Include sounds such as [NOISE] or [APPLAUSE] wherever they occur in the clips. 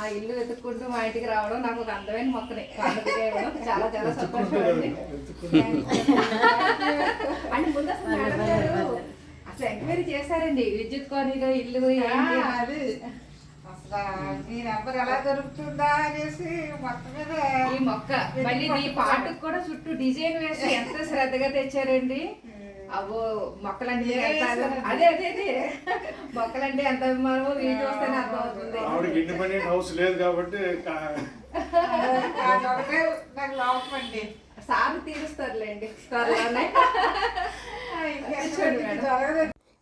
మా ఇల్లు వెతుక్కుంటూ మా ఇంటికి రావడం నాకు ఒక అందమైన మొక్కని. చాలా చాలా సంతోషం అంటే ముందు అసలు మేడం గారు అసలు ఎంక్వైరీ చేశారండి. విద్యుత్ కాలనీలో ఇల్లు. అది. అసలు మీ నెంబర్ ఎలా దొరుకుతుందా అనేసి మొత్తం మీద ఈ మొక్క. మళ్ళీ ఈ పాటకు కూడా చుట్టూ డిజైన్ వేసి ఎంత శ్రద్ధగా తెచ్చారండి. అవో మొక్కలంటే అదే అదే అదే. మొక్కలంటే ఎంత అభిమానమో వీటి చూస్తేనే అర్థం అవుతుంది ఆవిడకి ఇండిపెండెంట్ హౌస్ లేదు కాబట్టి నాకు లోపం అండి. సార్ తీరుస్తారులేండి.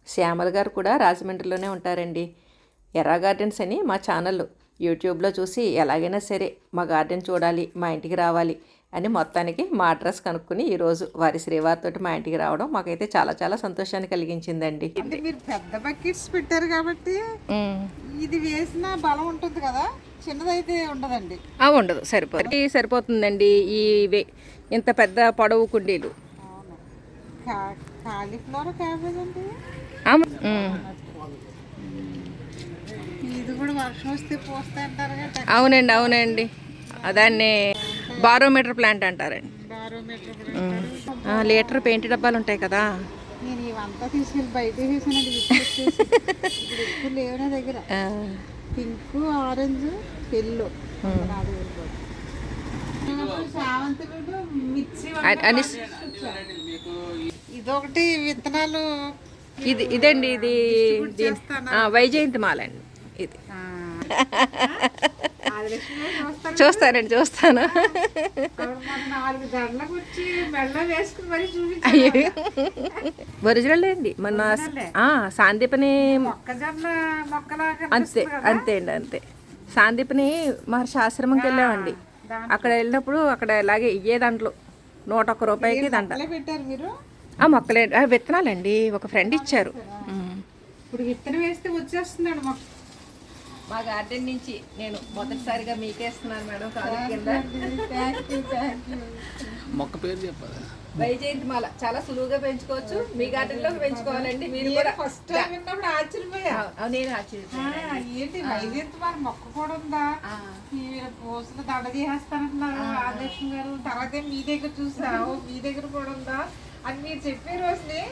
శ్యామల గారు కూడా రాజమండ్రిలోనే ఉంటారండి. ఎర్రా గార్డెన్స్ అని మా ఛానల్ యూట్యూబ్లో చూసి ఎలాగైనా సరే మా గార్డెన్ చూడాలి మా ఇంటికి రావాలి. అని మొత్తానికి మా అడ్రస్ కనుక్కొని ఈరోజు వారి శ్రీవారితోటి మా ఇంటికి రావడం మాకైతే చాలా చాలా సంతోషాన్ని కలిగించింది అంటే మీరు పెద్ద బకెట్స్ పెట్టారు కాబట్టి ఇది వేసిన బలం ఉంటుంది కదా చిన్నదైతే ఉండదండి. ఉండదు సరిపోతుంది సరిపోతుందండి ఈ ఇంత పెద్ద పొడవు కుండీలు. కాలీఫ్లవర్ క్యాబేజ్ అండి? ఇది కూడా వర్షం వస్తే పోస్తే అంటారు అవునండి అవునండి. దాన్ని బారోమీటర్ ప్లాంట్ అంటారండి. లీటర్ పెయింట్ డబ్బాలు ఉంటాయి కదా. నేను ఇవంతా తీసుకెళ్ళి బయట. ఇప్పుడు లేవు నా దగ్గర. Pink orange yellow. ఇదొకటి విత్తనాలు. ఇది ఇదండి ఇది వైజయంతి మాల అండి ఇది. [LAUGHS] చూస్తానండి చూస్తాను. ఒరిజినల్ అండి. మొన్న ఆ, సాందీపని అంతే అంతే అండి అంతే. సాందీపని మహర్షి ఆశ్రమంకి వెళ్ళామండి. అక్కడ వెళ్ళినప్పుడు అక్కడ ఇలాగే ఇయ్యే దాంట్లో. నూట ఒక్క రూపాయికి దండ మీరు? ఆ మొక్కలే విత్తనాలండి. ఒక ఫ్రెండ్ ఇచ్చారు. ఇప్పుడు విత్తనం వేస్తే వచ్చేస్తున్నాడు మొక్క. మా గార్డెన్ నుంచి నేను మొదటిసారిగా మీకేస్తున్నాను మేడం కాదు కింద. మొక్క పేరు చెప్పాలి? వైజయంతి మాల చాలా సులువుగా పెంచుకోవచ్చు. మీ గార్డెన్లో పెంచుకోవాలండి. మీరు కూడా ఫస్ట్ టైం విన్నప్పుడు ఆశ్చర్యపోయా. నేను ఆశ్చర్యపోయాను. ఆ, ఏంటి వైద్యంత మన మొక్క కూడా ఉందా? పోసులు దండ ఆదర్శం గారు. తర్వాత మీ దగ్గర చూసా. ఓ మీ దగ్గర కూడా ఉందా? అని మీరు చెప్పే రోజుని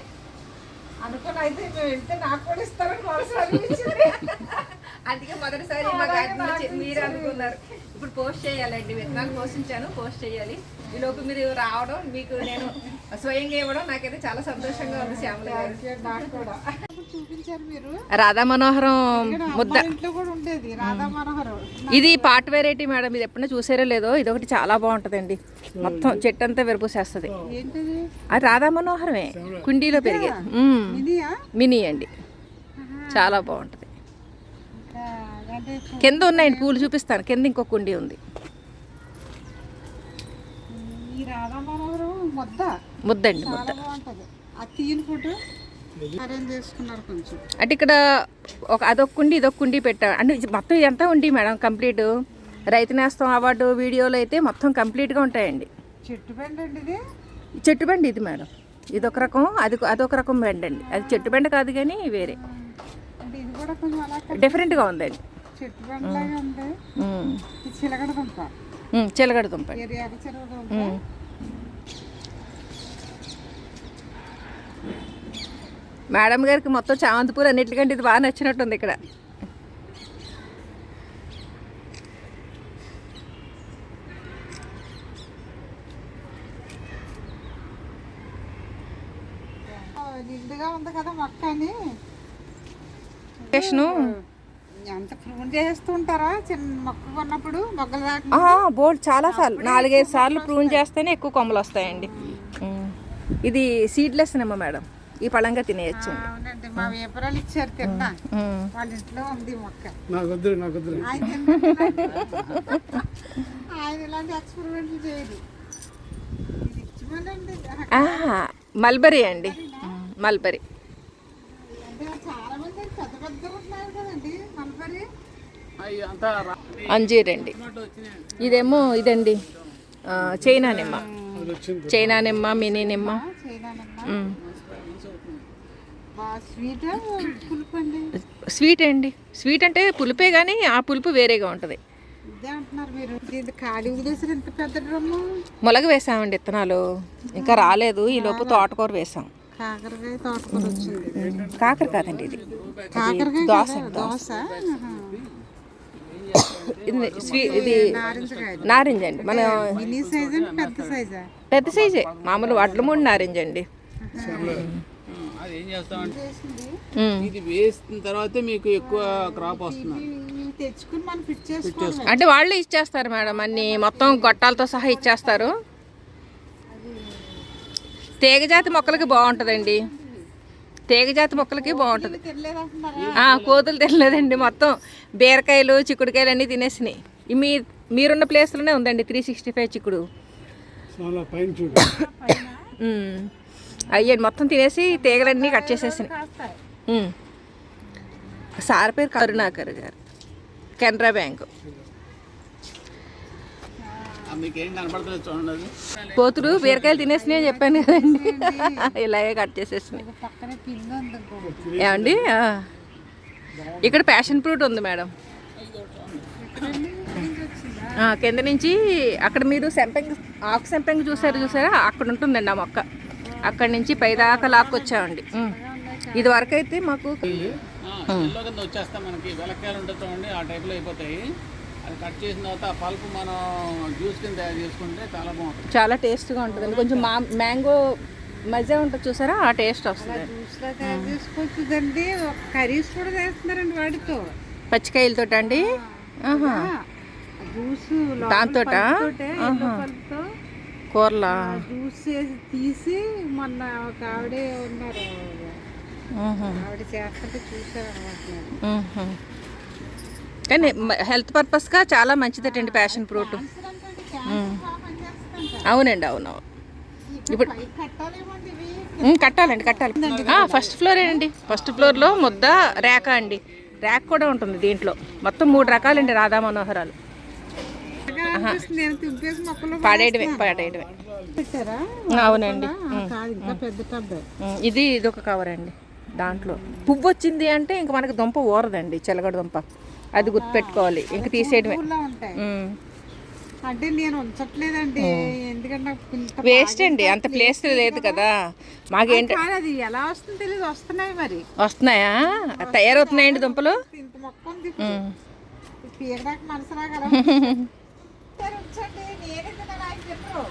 అనుకుని అయితే మేము వెళ్తే నాకు కూడా ఇస్తారని మనసు అనిపించింది. అందుకే మొదటిసారి మీరు అనుకున్నారు. ఇప్పుడు పోస్ట్ చేయాలండి విత్తనాలు పోషించాను పోస్ట్ చేయాలి. ఈ లోపు మీరు రావడం మీకు నేను స్వయంగా ఇవ్వడం నాకైతే చాలా సంతోషంగా ఉంది శ్యామల గారు. రాధా మనోహరం ముద్ద. అమ్మ ఇంట్లో కూడా ఉండేది రాధా మనోహరం. ఇది పాట్ వెరైటీ మేడం ఇది ఎప్పుడైనా చూసారో లేదో ఇది ఒకటి చాలా బాగుంటుందండి. మొత్తం చెట్టు అంతా విరపూసేస్తుంది ఏంటిది? అది రాధా మనోహరమే కుండీలో పెరిగేది మినీ అండి. చాలా బాగుంటుంది. కింద ఉన్నాయండి పూలు చూపిస్తాను. కింద ఇంకో కుండీ ఉంది. ముద్దండి ముద్ద. అంటే ఇక్కడ ఒక అదొక కుండి ఇదొక కుండి పెట్టా అంటే మొత్తం ఎంత ఉంది మేడం కంప్లీట్? రైతు నేస్తం అవార్డు వీడియోలో అయితే మొత్తం కంప్లీట్గా ఉంటాయండి. చెట్టు బెండ ఇది? చెట్టు బెండ ఇది మేడం. ఇదొక రకం అది అదొక రకం బెండ అండి అది చెట్టు బెండ కాదు కానీ వేరే. డిఫరెంట్గా ఉందండి. చిలకడ దుంప. మేడం గారికి మొత్తం చామంతి పూలు అన్నిటికంటే ఇది బాగా నచ్చినట్టుంది ఇక్కడ. నిండుగా ఉంది కదా మొక్క అని బోల్డ్ చాలా సార్లు నాలుగైదు సార్లు ప్రూన్ చేస్తేనే ఎక్కువ కొమ్మలు వస్తాయండి. ఇది సీడ్లెస్ నిమ్మ మేడం. ఈ పళంగా ఆహా, మల్బరీ అండి. మల్బరీ. అంటే చాలా మంది పెద్ద పెద్ద ఉంటున్నారు కదండి మల్బరీ అవి అంతా రా- అంజీర్ అండి ఇదేమో ఇదండి. చైనా నిమ్మ. చైనా నిమ్మ మినీ నిమ్మ. స్వీట్? అండి. స్వీట్ అంటే పులిపే కానీ ఆ పులుపు వేరేగా ఉంటుంది. మొలగ వేసామండి విత్తనాలు ఇంకా రాలేదు. ఈ లోపు తోటకూర వేసాం. కాకరకాయ తోటకూర వచ్చింది. కాకర కాదండి ఇది. దోస ఆహా. ఇది నారింజ అండి. మన మినీ సైజా పెద్ద సైజా? పెద్ద సైజే. మామూలు వడ్ల మూడు నారింజ అండి. అది ఏం చేస్తామంటే. ఇది వేసిన తర్వాతే మీకు ఎక్కువ క్రాప్ వస్తుంది. ఇవి తెచ్చుకుని మనం ఫిట్ చేసుకోవాలి. అంటే వాళ్ళు ఇచ్చేస్తారు మేడం. అన్ని మొత్తం గొట్టాలతో సహా ఇచ్చేస్తారు. తీగజాతి మొక్కలకి బాగుంటుందండి. తీగజాతి మొక్కలకి బాగుంటుంది. కోతులు తినలేదండి మొత్తం. బీరకాయలు చిక్కుడుకాయలు అన్నీ తినేసినాయి. మీ మీరున్న ప్లేస్లోనే ఉందండి త్రీ సిక్స్టీ ఫైవ్ చిక్కుడు. అయ్యండి మొత్తం తినేసి తీగలన్నీ కట్ చేసేసినాయి. సార్ పేరు కరుణాకర్ గారు. కెనరా బ్యాంకు ఆ, మీకు ఏం కనపడుతుంది చూడండి అది కోతులు బీరకాయలు తినేసినాయి చెప్పాను కదండి. ఇలాగే కట్ చేసేసినాయి. ఏమండి. ఇక్కడ ప్యాషన్ ఫ్రూట్ ఉంది మేడం. కింద నుంచి అక్కడ మీరు సెంపెంగ్ ఆకు సెంపెంగ్ చూసారు చూసారా? అక్కడ ఉంటుందండి ఆ మొక్క. అక్కడ నుంచి పైదాకా లాక్కొచ్చామండి. ఇది వరకు అయితే మాకు వచ్చేస్తాం మనకి. వెలక్కాయలు ఉంటుంది చూడండి ఆ టైప్లో అయిపోతాయి. అది కట్ చేసిన తర్వాత పల్ప్ మనం జ్యూస్ కింద తయారు చేసుకుంటే చాలా బాగుంటుంది. చాలా టేస్ట్గా ఉంటుందండి కొంచెం మా మ్యాంగో మధ్య ఉంటుంది చూసారా? ఆ టేస్ట్ వస్తుంది. జ్యూస్లో తయారు చేసుకోవచ్చుదండి కర్రీస్ కూడా చేస్తున్నారండి వాటితో. పచ్చికాయలతో అండి ఆహా. జ్యూస్. పలుపుతో. కూరలా? జ్యూస్ చేసి తీసి మొన్న ఒక ఆవిడే ఉన్నారు. ఆహా. ఆవిడ చేస్తుంటే చూసారు అనమాట. కానీ హెల్త్ పర్పస్గా చాలా మంచిదటండి ప్యాషన్ ఫ్రూట్ అవునండి అవునవును ఇప్పుడు కట్టాలండి కట్టాలి. ఫస్ట్ ఫ్లోర్ అండి ఫస్ట్ ఫ్లోర్లో ముద్ద రేఖ అండి. రేఖ కూడా ఉంటుంది దీంట్లో. మొత్తం మూడు రకాలండి రాధా మనోహరాలు. పాడేయడమే పాడేయడమే. అవునండి. ఇది ఇది ఒక కవర్ అండి దాంట్లో. పువ్వు వచ్చింది అంటే ఇంక మనకి దుంప ఊరదండి చిలగడ దుంప. అది గుర్తుపెట్టుకోవాలి. ఇంక తీసేయడమే. అంటే నేను ఉంచట్లేదండి. ఎందుకంటే నాకు వేస్ట్ అండి. అంత ప్లేస్ లేదు కదా. మాకేంటి అది ఎలా వస్తుందో తెలియదు వస్తున్నాయి మరి. వస్తున్నాయా? తయారవుతున్నాయండి దుంపలు? ఇంత మొక్క ఉంది. పీకడానికి మనసు రాగల [LAUGHS] సరే ఉంచండి. నేనే తిన్నాను ఆయన చెప్పరు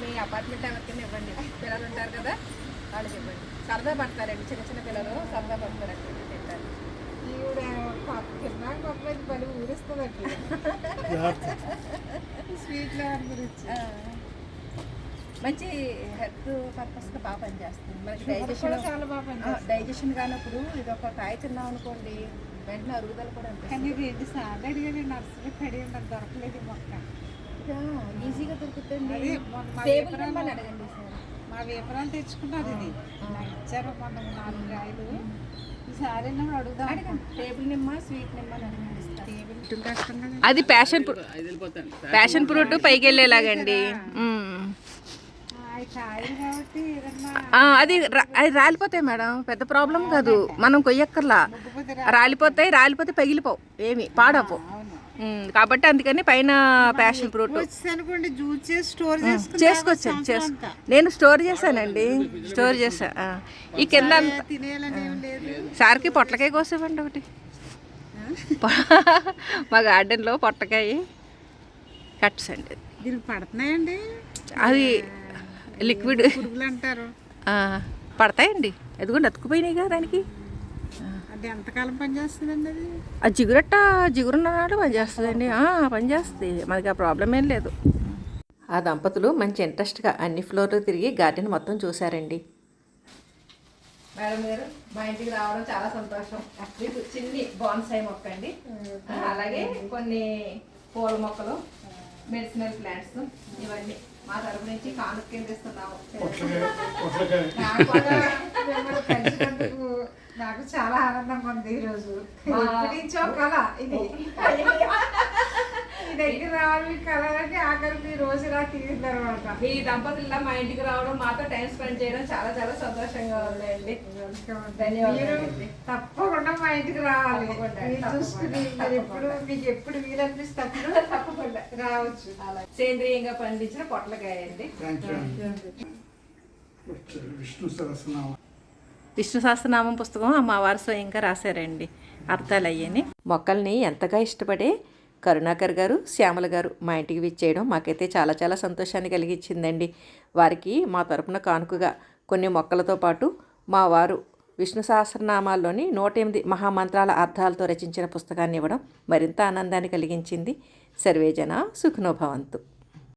మీ అపార్ట్మెంట్ ఎవరికైనా ఇవ్వండి. పిల్లలు ఉంటారు కదా. వాళ్ళకి ఇవ్వండి. సరదా పడతారండి. చిన్న చిన్న పిల్లలు సరదా పడతారండి తింటారు ఈవిడ పాప తిన్నాక మొక్క ఇది బలి ఊరిస్తుందండి స్వీట్ లెవెల్ గురించి ఆ, మంచి హెల్త్ పర్పస్గా బాగా పనిచేస్తుంది. మనకి డైజెషన్ చాలా బాగా పనిచేస్తుంది. డైజెషన్ కానప్పుడు ఇది ఒక కాయ తిన్నాం అనుకోండి వెంటనే అరుగుదల కూడా కానీ రెండు సార్లు అడిగాను నర్సరీ కడి నాకు దొరకలేదు మొక్క. ఈజీగా దొరుకుతుంది టేబుల్ నెంబర్ అడగండి సార్. మా వేపరాలు తెచ్చుకున్నారు ఇది. ఇచ్చారు మొన్న నాలుగు కాయలు. ఈసారి అడుగుదాం టేబుల్ నిమ్మ స్వీట్ నిమ్మ అని అడగండి అది ప్యాషన్ ప్యాషన్ ఫ్రూట్ పైకి వెళ్ళేలాగండి అది అది రాలిపోతాయి మేడం. పెద్ద ప్రాబ్లం కాదు. మనం కొయ్యక్కర్లా. రాలిపోతాయి రాలిపోతే పగిలిపోవు. ఏమి పాడవు మ్మ్. కాబట్టి అందుకని పైన ప్యాషన్ ఫ్రూట్ వచ్చి అనుకోండి జ్యూస్ చేసి స్టోర్ చేసుకుని చేసుకొచ్చాను చేసు నేను స్టోర్ చేశానండి. స్టోర్ ఆ. ఈ కింద సార్కి పొట్లకాయ కోసేవండి ఒకటి. [LAUGHS] మా గార్డెన్లో పొట్లకాయ కట్స్ అండి. దీనికి పడుతున్నాయండి? అది లిక్విడ్. పురుగులు అంటారు. ఆ, పడతాయండి. ఎదుగుండి అతుకుపోయినాయిగా దానికి. అది ఎంతకాలం పనిచేస్తుందండి అది? ఆ జిగురట్ట జిగురున్నాడు పనిచేస్తుందండి ఆ, పనిచేస్తుంది మనకి ఆ ప్రాబ్లం ఏం లేదు. ఆ దంపతులు మంచి ఇంట్రెస్ట్గా అన్ని ఫ్లోర్లు తిరిగి గార్డెన్ మొత్తం చూశారండి. మేడం గారు మా ఇంటికి రావడం చాలా సంతోషం. మీకు చిన్ని బాన్సాయి మొక్క అండి అలాగే కొన్ని పూల మొక్కలు మెడిసినల్ ప్లాంట్స్ ఇవన్నీ మా తరపు నుంచి కానుక కింద ఇస్తున్నాము నాకు చాలా ఆనందంగా ఉంది ఈరోజు. కళ ఇది. దగ్గర రావాలి మీ కళలకి ఆఖరికి రోజు తీరింది అనమాట మీ దంపతుల్లో మా ఇంటికి రావడం మాతో టైం స్పెండ్ చేయడం చాలా చాలా సంతోషంగా ఉందండి. ధన్యవాదాలు మీరు తప్పకుండా మా ఇంటికి రావాలి. చూసుకుని మీరు ఎప్పుడు మీకు ఎప్పుడు వీలనిపిస్తే అప్పుడు తప్పకుండా రావచ్చు. అలా. సేంద్రియంగా పండించిన పొట్లకాయ అండి. విష్ణు సహస్రనామ. విష్ణు సహస్రనామం పుస్తకం అమ్మవారు స్వయంగా రాశారండి. అర్థాలు అయ్యని మొక్కల్ని ఎంతగా ఇష్టపడే కరుణాకర్ గారు శ్యామల గారు మా ఇంటికి విచ్చేయడం మాకైతే చాలా చాలా సంతోషాన్ని కలిగించిందండి. వారికి మా తరపున కానుకగా కొన్ని మొక్కలతో పాటు మా వారు విష్ణు సహస్రనామాల్లోని నూట ఎనిమిది మహామంత్రాల అర్థాలతో రచించిన పుస్తకాన్ని ఇవ్వడం మరింత ఆనందాన్ని కలిగించింది. సర్వేజన సుఖనోభవంతు